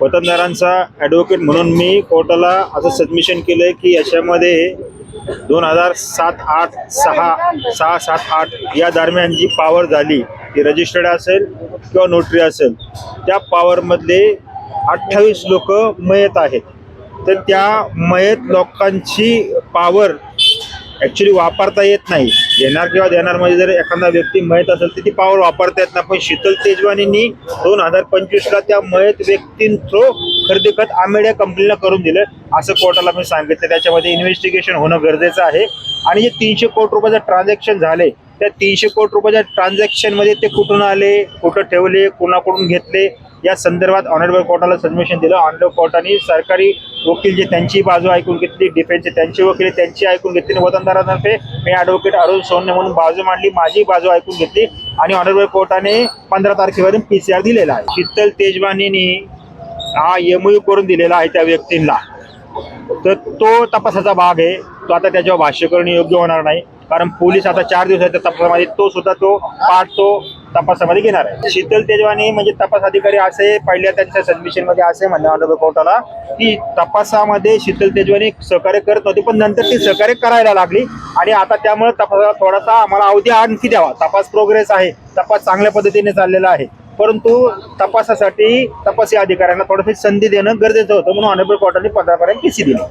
वतनदारांचा advocate म्हणून मी कोर्टाला असं सबमिशन केलं आहे की याच्यामध्ये दोन हजार सात आठ सहा सहा सात आठ या दरम्यान जी पॉवर झाली ती रजिस्टर्ड असेल किंवा नोटरी असेल त्या पॉवरमधले अठ्ठावीस लोक मयत आहेत. तर त्या मयत लोकांची पॉवर ॲक्च्युली वापरता येत नाही. घेणार किंवा देणार म्हणजे जर एखादा व्यक्ती मयत असेल तर ती पावर वापरता येत नाही. पण शीतल तेजवानींनी दोन हजार पंचवीसला त्या मयत व्यक्तीं थ्रो खरेदी खत आंबेड्या कंपनीला करून दिलं. असं कोर्टाला मी सांगितलं. त्याच्यामध्ये इन्व्हेस्टिगेशन होणं गरजेचं आहे. आणि जे तीनशे कोटी रुपयाचं ट्रान्झॅक्शन झाले त्या तीनशे कोटी रुपयाच्या ट्रान्झॅक्शनमध्ये ते कुठून आले? कुठं ठेवले? कोणाकडून घेतले? या संदर्भात ऑनरेबल कोर्टाला सबमिशन दिलं. ऑनरेबल कोर्टाने सरकारी वकील जे त्यांची बाजू ऐकून घेतली डिफेन्सचे त्यांची वकील त्यांची ऐकून घेतली आणि वतनदारातर्फे मी ॲडव्होकेट अरुण सोनने म्हणून बाजू मांडली माझी बाजू ऐकून घेतली आणि ऑनरेबल कोर्टाने पंधरा तारखेवरून पी सी आर दिलेला आहे. शीतल तेजवानीनी हा एमयू करून दिलेला आहे त्या व्यक्तींना. तर तो तपासाचा भाग आहे. तो आता त्याच्यावर भाष्य करणं योग्य होणार नाही. कारण पोलीस आता चार दिवसाच्या तपासामध्ये तो सुद्धा तो पार्ट तो तपासामध्ये घेणार आहे. शीतल तेजवानी म्हणजे तपास अधिकारी असे पहिल्या त्यांच्या सबमिशनमध्ये असे म्हणणे ऑनरेबल कोर्टाला की तपासामध्ये शीतल तेजवानी सहकार्य करत नव्हती पण नंतर ती सहकार्य करायला लागली. आणि आता त्यामुळे तपासाला थोडासा आम्हाला अवधी आणखी द्यावा. तपास प्रोग्रेस आहे तपास चांगल्या पद्धतीने चाललेला आहे. परंतु तपासासाठी तपासी अधिकाऱ्यांना थोडीशी संधी देणं गरजेचं होतं म्हणून ऑनरेबल कोर्टाने पंधरापर्यंत पी दिली.